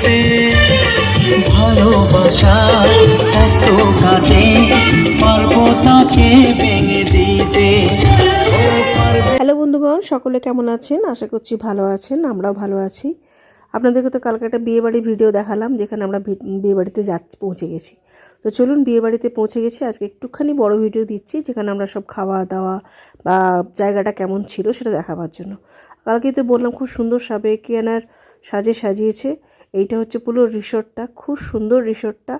যেতে ভালোবাসা এত কাজে পারব তাকে ভেঙে দিতে। হ্যালো বন্ধুগণ, সকলে কেমন আছেন? আশা করছি ভালো আছেন, আমরাও ভালো আছি। আপনাদেরকে তো কালকে একটা বিয়েবাড়ির ভিডিও দেখালাম, যেখানে আমরা বিয়েবাড়িতে যাচ্ছি পৌঁছে গেছি। তো চলুন বিয়েবাড়িতে পৌঁছে গেছি, আজকে একটুখানি বড় ভিডিও দিচ্ছি, যেখানে আমরা সব খাওয়া দাওয়া বা জায়গাটা কেমন ছিল সেটা দেখাবার জন্য। কালকে তো বললাম খুব সুন্দর সাবেকিয়ানার সাজে সাজিয়েছে এইটা হচ্ছে পুরো রিসোর্টটা, খুব সুন্দর রিসোর্টটা।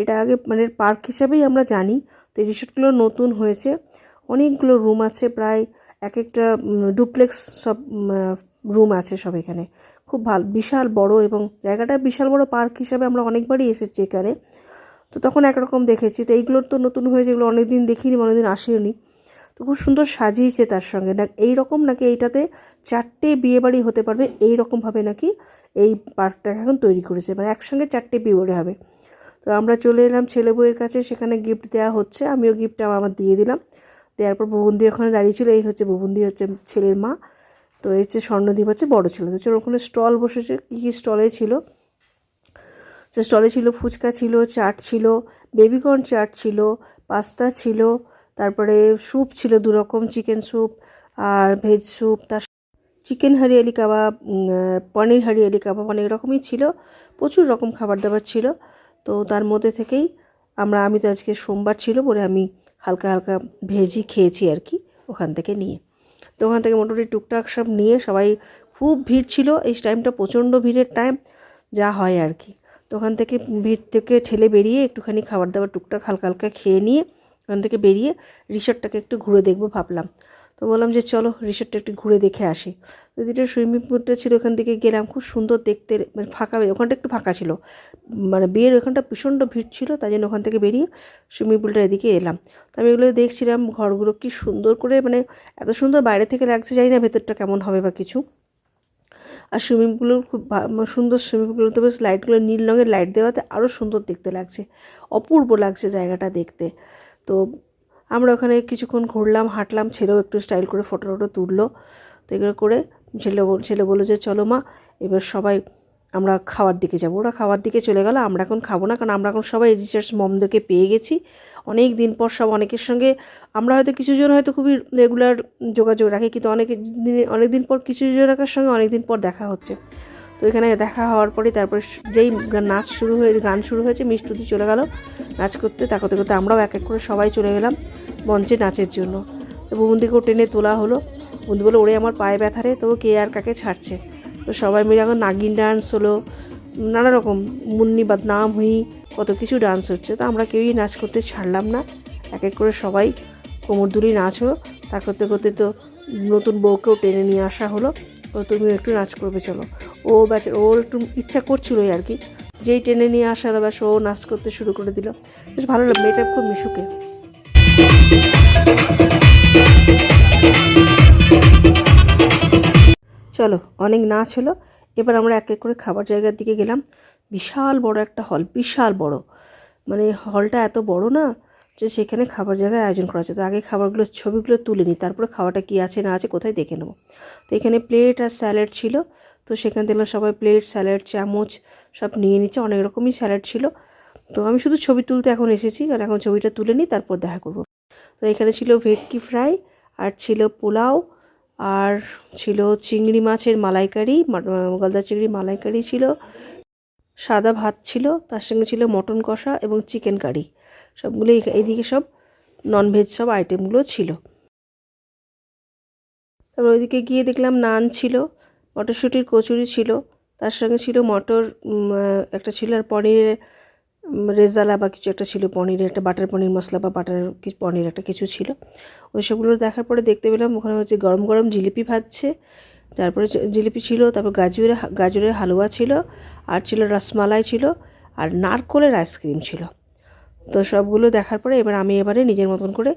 এটা আগে মানে পার্ক হিসাবেই আমরা জানি। তো এই রিসোর্টগুলো নতুন হয়েছে। অনেকগুলো রুম আছে, প্রায় এক একটা ডুপ্লেক্স সব রুম আছে সব এখানে। খুব ভালো, বিশাল বড় এবং জায়গাটা বিশাল বড় পার্ক হিসাবে আমরা অনেকবারই এসেছি এখানে। তো তখন একরকম দেখেছি। তো এইগুলোর তো নতুন হয়েছে, এগুলো অনেকদিন দেখিনি, অনেকদিন আসেনি তো খুব সুন্দর সাজিয়েছে তার সঙ্গে। না এই রকম নাকি এইটাতে চারটে বিয়েবাড়ি হতে পারবে এই রকমভাবে নাকি এই পার্কটা এখন তৈরি করেছে মানে একসঙ্গে চারটে বিয়েবাড়ি হবে। তো আমরা চলে এলাম ছেলে বউয়ের কাছে, সেখানে গিফট দেওয়া হচ্ছে, আমিও গিফটটা আমার দিয়ে দিলাম। দেওয়ার পর ববন্দি ওখানে দাঁড়িয়েছিল এই হচ্ছে ববন্দি হচ্ছে ছেলের মা। তো এই হচ্ছে স্বর্ণদ্বীপ হচ্ছে বড় ছেলে। তো চলো ওখানে স্টল বসেছে, কী কী স্টলে ছিল? সে স্টলে ছিল ফুচকা ছিল, চাট ছিল, বেবিকর্ন চাট ছিল, পাস্তা ছিল তারপরে স্যুপ ছিল দু রকম চিকেন স্যুপ আর ভেজ স্যুপ, তার চিকেন হারিয়ালি কাবাব পনির হারিয়ালি কাবাব অনেক রকমই ছিল, প্রচুর রকম খাবার দাবার ছিল। তো তার মধ্যে থেকেই আমরা, আমি তো আজকে সোমবার ছিল বলে আমি হালকা হালকা ভেজই খেয়েছি আর কি ওখান থেকে নিয়ে। তো ওখান থেকে মোটামুটি টুকটাক সব নিয়ে সবাই খুব ভিড় ছিল, এই টাইমটা প্রচণ্ড ভিড়ের টাইম, যা হয় আর কি। তো ওখান থেকে ভিড় থেকে ঠেলে বেরিয়ে একটুখানি খাবার দাবার টুকটাক হালকা হালকা খেয়ে নিয়ে ওখান থেকে বেরিয়ে রিসোর্টটাকে একটু ঘুরে দেখব ভাবলাম। তো বললাম যে চলো রিসোর্টটা একটু ঘুরে দেখে আসি। তো যেটা সুইমিং পুলটা ছিল ওখান থেকে গেলাম, খুব সুন্দর দেখতে মানে ফাঁকা ওখানটা একটু ফাঁকা ছিল। মানে বিয়ের ওখানটা প্রচণ্ড ভিড় ছিল তাই জন্য ওখান থেকে বেরিয়ে সুইমিং পুলটার এদিকে এলাম। তো আমি এগুলো দেখছিলাম, ঘরগুলো কি সুন্দর করে মানে এত সুন্দর বাইরে থেকে লাগছে, জানি না ভেতরটা কেমন হবে বা কিছু। আর সুইমিং পুলও খুব মানে সুন্দর সুইমিং পুলতে বেশ লাইটগুলো নীল রঙের লাইট দেওয়াতে আরও সুন্দর দেখতে লাগছে, অপূর্ব লাগছে জায়গাটা দেখতে। তো আমরা ওখানে কিছুক্ষণ ঘুরলাম, হাঁটলাম, ছেলেও একটু স্টাইল করে ফটো টটো তুললো। তো এগুলো করে ছেলে ছেলে বলল যে, চলো মা, এবার সবাই আমরা খাওয়ার দিকে যাব। ওরা খাওয়ার দিকে চলে গেল, আমরা এখন খাব না, কারণ আমরা এখন সবাই রিচার্জ মমদেরকে পেয়ে গেছি। অনেক দিন পর সব অনেকের সঙ্গে আমরা হয়তো কিছুজন হয়তো খুবই রেগুলার যোগাযোগ রাখি, কিন্তু অনেক দিনে অনেক দিন পর কিছু জনের সঙ্গে অনেক দিন পর দেখা হচ্ছে। তো এখানে দেখা হওয়ার পরে তারপর যেই নাচ শুরু হয়ে গান শুরু হয়েছে, মিষ্টুদি চলে গেল নাচ করতে। তা করতে আমরাও এক এক করে সবাই চলে গেলাম মঞ্চে নাচের জন্য। তো বন্ধুকেও টেনে তোলা হলো। বন্ধু বলে ওরে আমার পায়ে ব্যথারে তবু কে আর কাকে ছাড়ছে? তো সবাই মিলে এখন নাগিন ডান্স হলো, নানা রকম মুন্নি বদনাম হুই, কত কিছু ডান্স হচ্ছে। তো আমরা কেউই নাচ করতে ছাড়লাম না। এক এক করে সবাই কোমর দুলি নাচ হলো। তা করতে করতে তো নতুন বউকেও টেনে নিয়ে আসা হলো। ও তুমি একটু নাচ করবে, চলো। ও বেচার ও একটু ইচ্ছা করছিলোই আর কি। যেই টেনে নিয়ে আসা হলো, ব্যাস ও নাচ করতে শুরু করে দিল। বেশ ভালো লাগল, মেয়েটা খুব মিশুকে। চলো, অনেক নাচ হলো। এবার আমরা এক এক করে খাবার জায়গার দিকে গেলাম। বিশাল বড় একটা হল বিশাল বড়। মানে হলটা এত বড় না যে সেখানে খাবার জায়গার আয়োজন করা হচ্ছে। তো আগে খাবারগুলোর ছবিগুলো তুলে নিই, তারপরে খাওয়াটা কী আছে না আছে কোথায় দেখে নেব। তো এখানে প্লেট আর স্যালাড ছিল। তো সেখানে দেখলাম সবাই প্লেট স্যালাড চামচ সব নিয়ে নিচ্ছে। অনেক রকমই স্যালাড ছিল। তো আমি শুধু ছবি তুলতে এখন এসেছি, কারণ এখন ছবিটা তুলে নিই, তারপর দেখা করব। তো এখানে ছিল ভেটকি ফ্রাই, আর ছিল পোলাও, আর ছিল চিংড়ি মাছের মালাইকারি গলদা চিংড়ি মালাইকারি ছিল, সাদা ভাত ছিল, তার সঙ্গে ছিল মটন কষা এবং চিকেন কারি। সবগুলো এই- এইদিকে সব ননভেজ সব আইটেমগুলো ছিল। তারপর ওইদিকে গিয়ে দেখলাম নান ছিল। মটরশুঁটির কচুরি ছিল, তার সঙ্গে ছিল মটর একটা ছিল আর পনিরের রেজালা বা কিছু একটা ছিল পনিরের একটা বাটার পনির মশলা বা বাটার পনির একটা কিছু ছিল। ওই সবগুলো দেখার পরে দেখতে পেলাম ওখানে হচ্ছে গরম গরম জিলিপি ভাজছে, তারপরে জিলিপি ছিল, তারপর গাজরের গাজরের হালুয়া ছিল, আর ছিল রসমালাই ছিল, আর নারকোলের আইসক্রিম ছিল। তো সবগুলো দেখার পরে এবার আমি এবারে নিজের মতন করে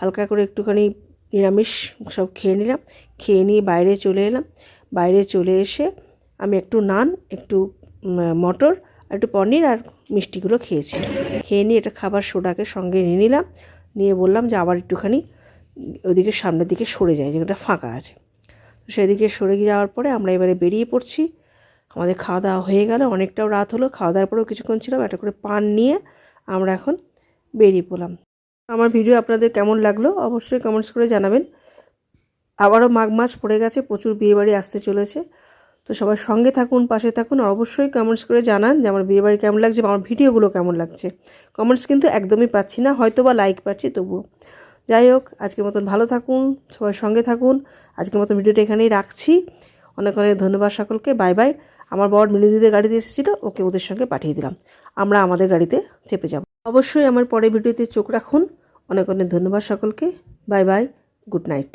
হালকা করে একটুখানি নিরামিষ সব খেয়ে নিলাম, খেয়ে নিয়ে বাইরে চলে এলাম। বাইরে চলে এসে আমি একটু নান, একটু মটর আর একটু পনির আর মিষ্টিগুলো খেয়েছি। খেয়ে নিয়ে এটা খাবার সোডাকে সঙ্গে নিয়ে নিলাম, নিয়ে বললাম যে আবার একটুখানি ওদিকে সামনের দিকে সরে যায় যেটা ফাঁকা আছে। তো সেদিকে সরে গিয়ে যাওয়ার পরে আমরা এবারে বেরিয়ে পড়ছি। আমাদের খাওয়া দাওয়া হয়ে গেল, অনেকটাও রাত হলো, খাওয়া দাওয়ার পরেও কিছুক্ষণ ছিলাম, একটা করে পান নিয়ে আমরা এখন বেরিয়ে পড়লাম। আমার ভিডিও আপনাদের কেমন লাগল অবশ্যই কমেন্টস করে জানাবেন। আবারও মাঘ মাস পড়ে গেছে, প্রচুর বিয়েবাড়ি আসতে চলেছে। তো সবার সঙ্গে থাকুন, পাশে থাকুন, আর অবশ্যই কমেন্টস করে জানান যে আমার বিয়েবাড়ি কেমন লাগছে বা আমার ভিডিওগুলো কেমন লাগছে। কমেন্টস কিন্তু একদমই পাচ্ছি না হয়তো বা লাইক পাচ্ছি, তবুও। যাই হোক, আজকের মতন ভালো থাকুন সবার সঙ্গে থাকুন। আজকের মতন ভিডিওটা এখানেই রাখছি। অনেক অনেক ধন্যবাদ সকলকে বাই বাই আমার বর মিলিদিদের গাড়িতে এসেছিল, ওকে ওদের সঙ্গে পাঠিয়ে দিলাম। আমরা আমাদের গাড়িতে চেপে যাব। অবশ্যই আমার পরের ভিডিওতে চোখ রাখুন। অনেক অনেক ধন্যবাদ সকলকে বাই বাই গুড নাইট